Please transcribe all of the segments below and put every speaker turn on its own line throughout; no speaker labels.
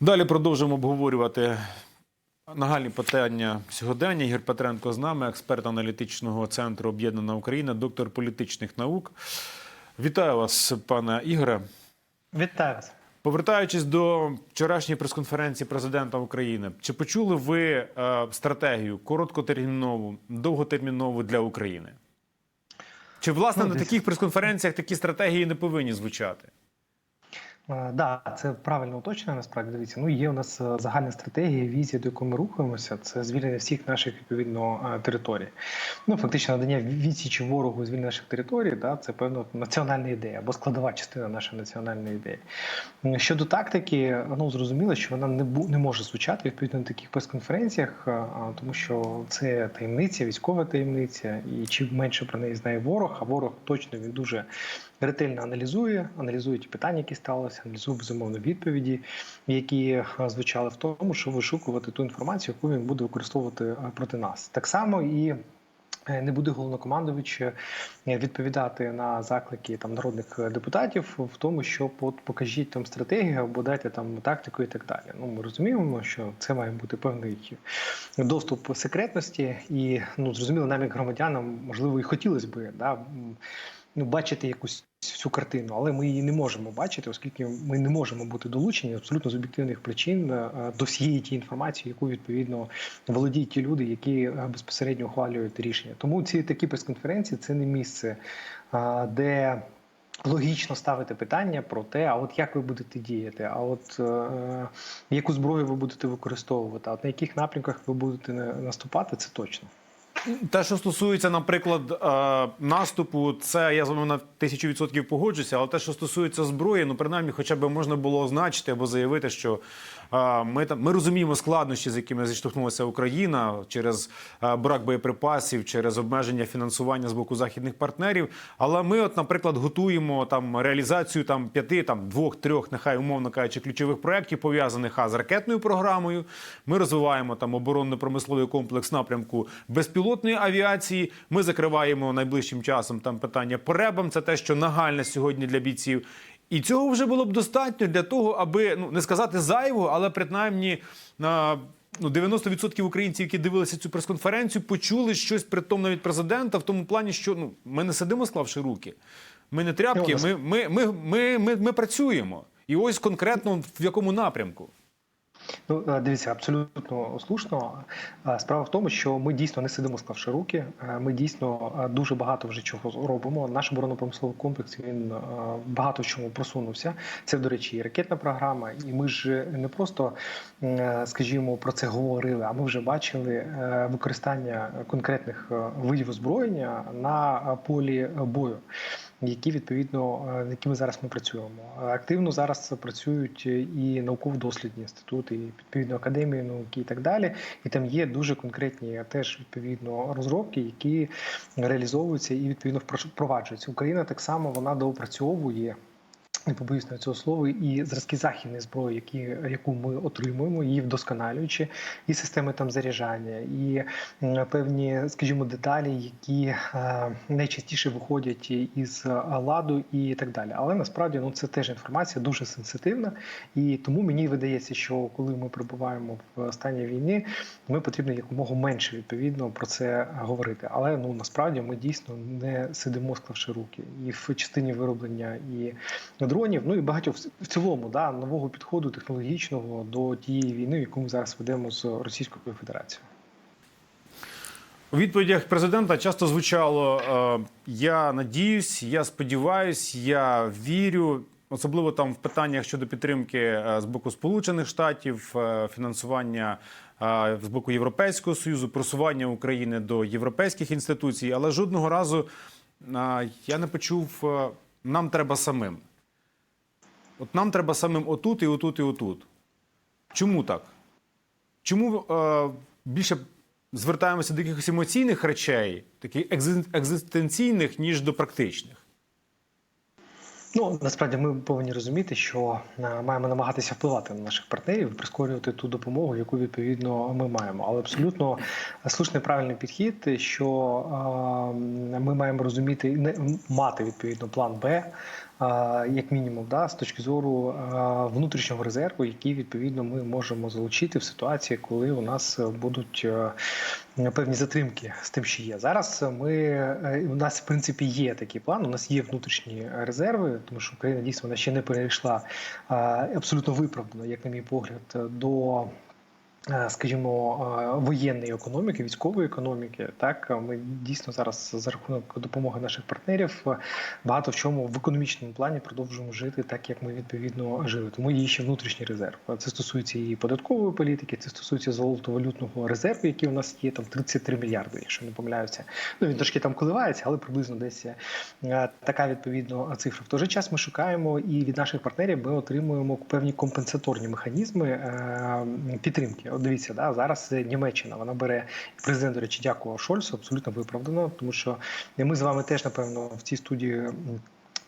Далі продовжимо обговорювати нагальні питання сьогодення. Ігор Петренко з нами, експерт аналітичного центру Об'єднана Україна, доктор політичних наук. Вітаю вас, пане Ігоре.
Вітаю вас.
Повертаючись до вчорашньої прес-конференції президента України, чи почули ви е, стратегію короткотермінову, довготермінову для України? Чи власне
Ну,
на таких прес-конференціях такі стратегії не повинні звучати?
Так, да, це правильно уточнено. Насправді дивіться. Ну є у нас е, загальна стратегія, візія, до якої ми рухаємося. Це звільнення всіх наших відповідно е, територій. Ну фактично надання відсічі ворогу звільнення наших територій. Да, це певно національна ідея або складова частина нашої національної ідеї. Щодо тактики, ну зрозуміло, що вона не бу не може звучати відповідно на таких прес-конференціях, е, тому що це таємниця, військова таємниця, і чим менше про неї знає ворог, а ворог точно він дуже ретельно аналізує, аналізує ті питання, які сталися, аналізує безумовно відповіді, які е, звучали в тому, щоб вишукувати ту інформацію, яку він буде використовувати е, проти нас. Так само і. е, Не буде головнокомандувач відповідати на заклики там народних депутатів в тому, що от покажіть там стратегію або дайте там тактику і так далі. Ну ми розуміємо, що це має бути певний доступ секретності, і ну зрозуміло, нам як громадянам можливо і хотілося би да, ну, бачити якусь всю картину, але ми її не можемо бачити, оскільки ми не можемо бути долучені абсолютно з об'єктивних причин е, до всієї тієї інформації, яку відповідно володіють ті люди, які е, безпосередньо ухвалюють рішення. Тому ці такі прес-конференції це не місце, е, де. Логічно ставити питання про те, а от як ви будете діяти, а от яку зброю ви будете використовувати, а от на яких напрямках ви будете наступати, це точно.
Те, що стосується, наприклад, е, наступу, це я з вами на тисячу відсотків погоджуся, але те, що стосується зброї, ну принаймні, хоча б можна було означити або заявити, що ми там ми розуміємо складнощі, з якими зіштовхнулася Україна через брак боєприпасів, через обмеження фінансування з боку західних партнерів. Але ми, от, наприклад, готуємо там реалізацію там п'яти, там двох, трьох, нехай умовно кажучи, ключових проєктів, пов'язаних а з ракетною програмою. Ми розвиваємо там оборонно-промисловий комплекс напрямку безпілотної авіації. Ми закриваємо найближчим часом там питання по ребам. Це те, що нагальне сьогодні для бійців. І цього вже було б достатньо для того, аби ну не сказати зайвого, але принаймні на ну 90% українців, які дивилися цю прес-конференцію, почули щось при тому навіть президента в тому плані, що ну ми не сидимо, склавши руки. Ми не тряпки,
ми,
ми, ми, ми, ми, ми, ми працюємо. І ось конкретно в якому напрямку.
Ну, е, дивіться, абсолютно слушно. Е, Справа в тому, що ми дійсно не сидимо склавши руки. Е, Ми дійсно дуже багато вже чого робимо. Наш оборонно-промисловий комплекс він багато в чому просунувся. Це, до речі, і ракетна програма. І ми ж не просто, скажімо, про це говорили, а ми вже бачили використання конкретних видів озброєння на полі бою які відповідно е, над якими зараз ми працюємо. Е, Активно зараз працюють і науково-дослідні інститути, і відповідно академії науки і так далі. І там є дуже конкретні теж відповідно розробки, які реалізовуються і відповідно впроваджуються. Україна так само вона доопрацьовує. Не побоюсь на цього слова, і зразки західної зброї, які, яку ми отримуємо, її вдосконалюючи, і системи там заряджання, і певні, скажімо, деталі, які е, найчастіше виходять із ладу і так далі. Але насправді ну це теж інформація дуже сенситивна, і тому мені видається, що коли ми перебуваємо в стані війни, ми потрібно якомога менше відповідно про це говорити. Але ну насправді ми дійсно не сидимо, склавши руки, і в частині вироблення і дронів, ну і багатьох в цілому да нового підходу технологічного до тієї війни, яку ми зараз ведемо з Російською Федерацією.
У відповідях президента часто звучало: е, я надіюсь, я сподіваюсь, я вірю. Особливо там в питаннях щодо підтримки е, з боку Сполучених Штатів, е, фінансування з боку Європейського союзу, просування України до європейських інституцій. Але жодного разу я не почув нам треба самим. От нам треба самим отут і отут і отут. Чому так? Чому е, більше звертаємося до якихось емоційних речей, таких екзистенційних, ніж до практичних?
Ну насправді ми повинні розуміти, що е, маємо намагатися впливати на наших партнерів, прискорювати ту допомогу, яку відповідно ми маємо. Але абсолютно слушний правильний підхід, що е, ми маємо розуміти не мати відповідно план Б, як мінімум, да, з точки зору внутрішнього резерву, який відповідно ми можемо залучити в ситуації, коли у нас е, будуть е, певні затримки з тим, що є. Зараз ми е, у нас в принципі є такий план. У нас є внутрішні резерви, тому що Україна дійсно вона ще не перейшла абсолютно виправдано, як на мій погляд, до. Е, Скажімо, е, воєнної економіки, військової економіки, так ми дійсно зараз за рахунок допомоги наших партнерів е, багато в чому в економічному плані продовжуємо жити так, як ми відповідно жили. Тому є ще внутрішній резерв. Це стосується і податкової політики, це стосується золотовалютного резерву, який у нас є там 33 мільярди, якщо не помиляюся. Ну він трошки там коливається, але приблизно десь е, така відповідно цифра. В той же час ми шукаємо і від наших партнерів ми отримуємо певні компенсаторні механізми е, підтримки. Дивіться, да, зараз Німеччина вона бере президент, до речі, дякував Шольцу, абсолютно виправдано, тому що ми з вами теж напевно в цій студії.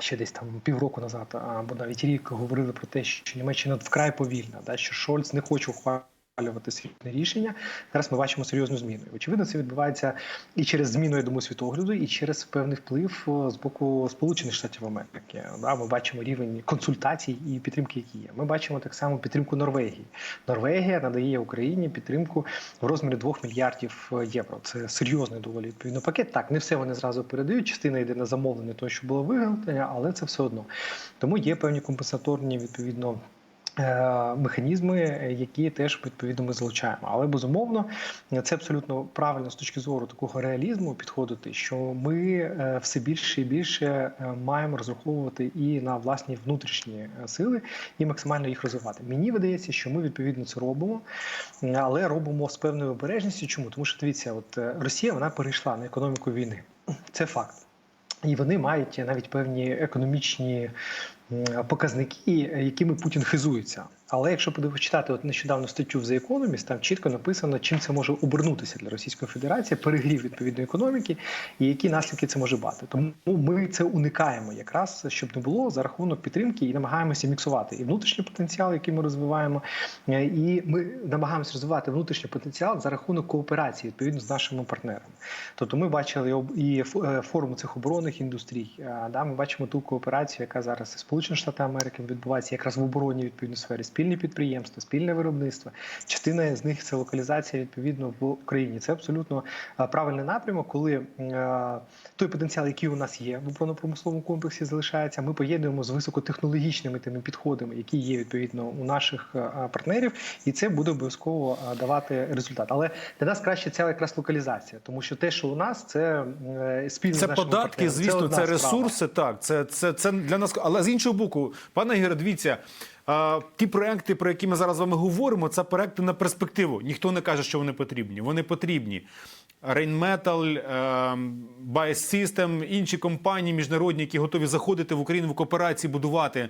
Ще десь там півроку назад, або навіть рік говорили про те, що Німеччина вкрай повільна, да, що Шольц не хоче ухвалювати світне рішення. Зараз ми бачимо серйозну зміну. Очевидно, це відбувається і через зміну я думаю, світогляду, і через певний вплив з боку Сполучених Штатів Америки. Ми бачимо рівень консультацій і підтримки, які є. Ми бачимо так само підтримку Норвегії. Норвегія надає Україні підтримку в розмірі 2 мільярдів євро. Це серйозний доволі відповідно пакет. Так, не все вони зразу передають. Частина йде на замовлення того, що було виготовлення, але це все одно. Тому є певні компенсаторні відповідно. Е, Механізми, які теж відповідно ми залучаємо, але безумовно це абсолютно правильно з точки зору такого реалізму підходити, що ми е, все більше і більше е, маємо розраховувати і на власні внутрішні сили і максимально їх розвивати. Мені видається, що ми відповідно це робимо, але робимо з певною обережністю. Чому тому, що дивіться, от Росія вона перейшла на економіку війни. Це факт. І вони мають навіть певні економічні показники, якими Путін хизується. Але якщо почитати от нещодавно статтю в The Economist, там чітко написано, чим це може обернутися для Російської Федерації, перегрів відповідної економіки і які наслідки це може мати. Тому ми це уникаємо якраз, щоб не було за рахунок підтримки і намагаємося міксувати і внутрішній потенціал, який ми розвиваємо, і ми намагаємося розвивати внутрішній потенціал за рахунок кооперації відповідно з нашими партнерами. Тобто ми бачили і е, форум цих оборонних індустрій. Да, ми бачимо ту кооперацію, яка зараз і Сполучені Штати Америки відбувається якраз в оборонній відповідно сфері, спільні підприємства, спільне виробництво. Частина з них це локалізація відповідно в Україні. Це абсолютно е, правильний напрямок, коли е, той потенціал, який у нас є в оборонно-промисловому комплексі, залишається. Ми поєднуємо з високотехнологічними тими підходами, які є відповідно у наших е, партнерів, і це буде обов'язково давати результат. Але для нас краще ця якраз локалізація, тому що те, що у нас, це е, спільно з
Це
нашими
податки,
партнерами.
звісно, це,
справа.
ресурси. Так, це, це, це для нас. Але з іншого боку, пане Ігоре, дивіться, а, ті проекти, про які ми зараз з вами говоримо, це проекти на перспективу. Ніхто не каже, що вони потрібні. Вони потрібні. Rheinmetall, е, Biosystem, інші компанії міжнародні, які готові заходити в Україну в кооперації, будувати,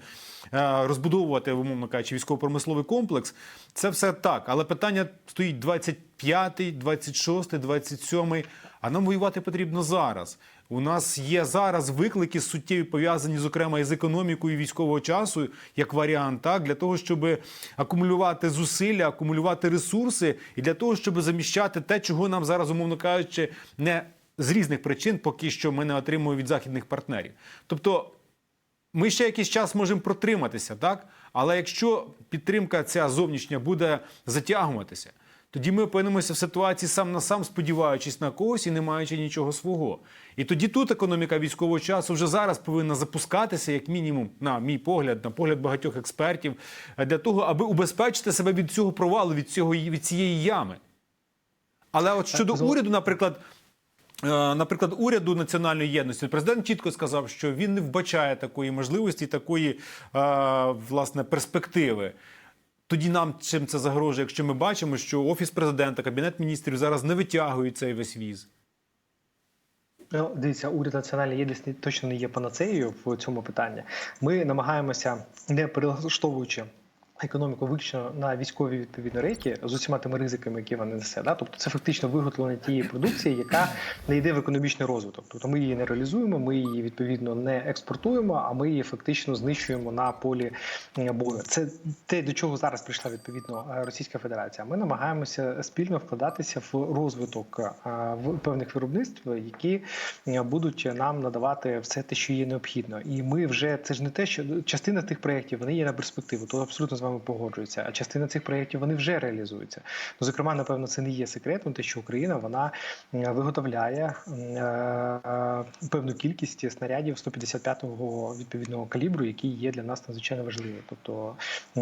е, розбудовувати, умовно кажучи, військово-промисловий комплекс. Це все так. Але питання стоїть 25-й, 26-й, 27-й. А нам воювати потрібно зараз. У нас є зараз виклики суттєві пов'язані, зокрема, із економікою військового часу, як варіант, так для того, щоб акумулювати зусилля, акумулювати ресурси, і для того, щоб заміщати те, чого нам зараз, умовно кажучи, не з різних причин, поки що ми не отримуємо від західних партнерів. Тобто. Ми ще якийсь час можемо протриматися, так? Але якщо підтримка ця зовнішня буде затягуватися, тоді ми опинимося в ситуації сам на сам, сподіваючись на когось і не маючи нічого свого. І тоді тут економіка військового часу вже зараз повинна запускатися, як мінімум, на мій погляд, на погляд багатьох експертів, для того, аби убезпечити себе від цього провалу, від цього від цієї ями. Але от щодо уряду, наприклад. Е, Наприклад, уряду національної єдності президент чітко сказав, що він не вбачає такої можливості, такої е, власне перспективи. Тоді нам чим це загрожує, якщо ми бачимо, що офіс президента, кабінет міністрів зараз не витягують цей весь віз.
Дивіться, уряд національної єдності точно не є панацеєю в цьому питанні. Ми намагаємося, не перелаштовуючи Економіку виключно на військові відповідно рейки з усіма тими ризиками, які вона несе. Да? Тобто це фактично виготовлення тієї продукції, яка не йде в економічний розвиток. Тобто ми її не реалізуємо, ми її відповідно не експортуємо, а ми її фактично знищуємо на полі е, бою. Це те, до чого зараз прийшла відповідно е, Російська Федерація. Ми намагаємося спільно вкладатися в розвиток е, в певних виробництв, які будуть нам надавати все те, що є необхідно. І ми вже це ж не те, що частина тих проєктів вони є на перспективу. То абсолютно з вами погоджуються. А частина цих проєктів вони вже реалізуються. Ну, зокрема, напевно, це не є секретом, те, що Україна вона виготовляє е, е, певну кількість снарядів 155-го відповідного калібру, які є для нас надзвичайно важливі. Тобто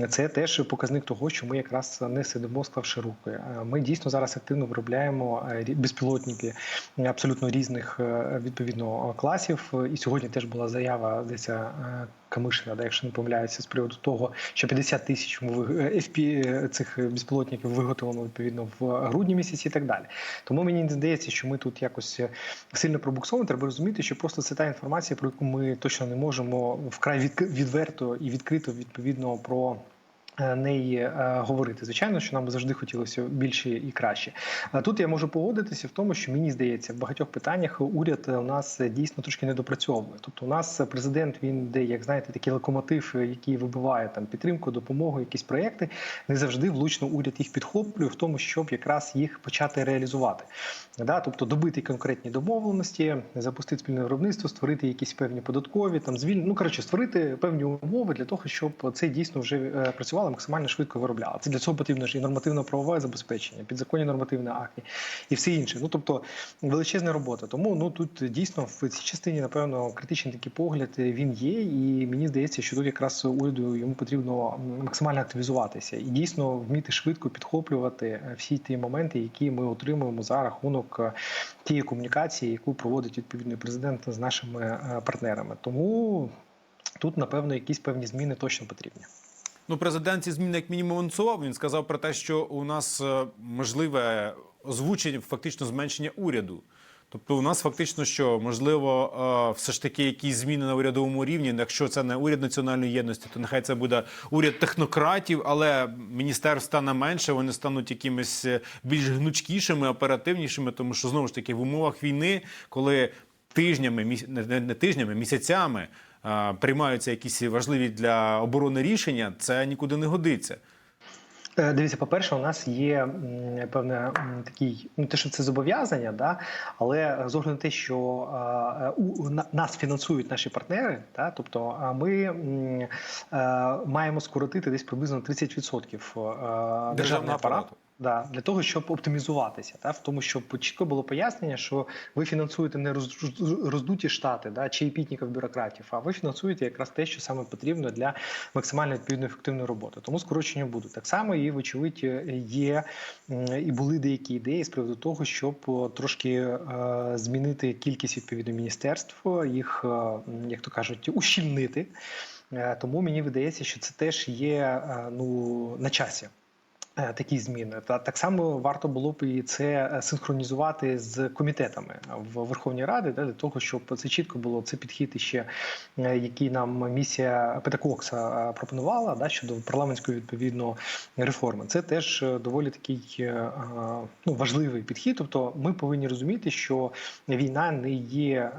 це теж показник того, що ми якраз не сидимо, склавши руки. Е, Ми дійсно зараз активно виробляємо безпілотники абсолютно різних відповідно класів. І сьогодні теж була заява е, Камишина, якщо не помиляюся, з приводу того, що 50 тисяч е, FP цих безпілотників виготовлено відповідно в грудні місяці і так далі. Тому мені здається, що ми тут якось е, сильно пробуксовуємо. Треба розуміти, що просто це та інформація, про яку ми точно не можемо вкрай відверто і відкрито відповідно про. Е, Неї е, говорити, звичайно, що нам завжди хотілося більше і краще. Тут я можу погодитися в тому, що мені здається, в багатьох питаннях уряд у нас дійсно трошки недопрацьовує. Тобто, у нас президент він де, як знаєте, такий локомотив, який вибиває там підтримку, допомогу, якісь проекти. Не завжди влучно уряд їх підхоплює в тому, щоб якраз їх почати реалізувати. Да? Тобто добити конкретні домовленості, запустити спільне виробництво, створити якісь певні податкові там звіль... ну коротше, створити певні умови для того, щоб це дійсно вже е, працювало максимально швидко виробляло. Це для цього потрібно ж і нормативно-правове забезпечення, підзаконні нормативні акти і все інше. Ну тобто величезна робота. Тому ну тут дійсно в цій частині, напевно, критичний такий погляд е, він є, і мені здається, що тут якраз уряду йому потрібно максимально активізуватися і дійсно вміти швидко підхоплювати е, всі ті моменти, які ми отримуємо за рахунок е, тієї комунікації, яку проводить відповідний президент з нашими партнерами. Тому тут, напевно, якісь певні зміни точно потрібні.
Ну, президент ці зміни як мінімум анонсував. Він сказав про те, що у нас е, можливе озвучення фактично зменшення уряду. Тобто, у нас фактично що можливо е, все ж таки якісь зміни на урядовому рівні. Якщо це не уряд національної єдності, то нехай це буде уряд технократів, але міністерств стане менше. Вони стануть якимись е, більш гнучкішими, оперативнішими, тому що знову ж таки в умовах війни, коли тижнями, не- тижнями, місяцями приймаються якісь важливі для оборони рішення, це нікуди не годиться.
Е, Дивіться, по-перше, у нас є певне такий, ну те, що це зобов'язання, да, але з огляду на те, що е, у, на- нас фінансують наші партнери, да, тобто ми е, маємо скоротити десь приблизно 30% е, державного апарату. Да, для того, щоб оптимізуватися, та в тому, щоб чітко було пояснення, що ви фінансуєте не роз- роздуті штати, да, чи епітників бюрократів, а ви фінансуєте якраз те, що саме потрібно для максимально відповідно ефективної роботи. Тому скорочення будуть так само. І вочевидь є і були деякі ідеї з приводу того, щоб трошки е, змінити кількість відповідно міністерств, їх е, як то кажуть, ущільнити. Е, Тому мені видається, що це теж є ну на часі. Е, Такі зміни та так само варто було б і це е, синхронізувати з комітетами в Верховній Раді, для того, щоб це чітко було це підхід іще, е, який нам місія Петакокса пропонувала да, щодо парламентської відповідно реформи. Це теж доволі такий ну, важливий підхід. Тобто, ми повинні розуміти, що війна не є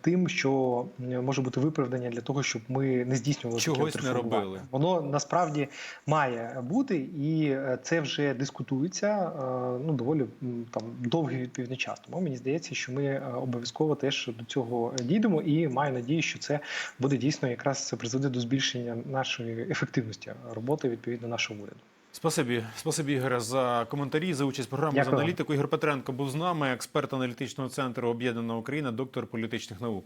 тим, що може бути виправдання для того, щоб ми не здійснювали
Чогось не робили.
Воно насправді має бути, і е, це вже дискутується е, ну доволі там довгий відповідний час. Тому мені здається, що ми е, обов'язково теж до цього дійдемо, і маю надію, що це буде дійсно якраз призведе до збільшення нашої ефективності роботи відповідно нашого уряду.
Спасибі, спасибі, Ігоре, за коментарі, за участь в програмі
Дякую
з аналітику. Ігор Петренко був з нами, експерт аналітичного центру Об'єднана Україна, доктор політичних наук.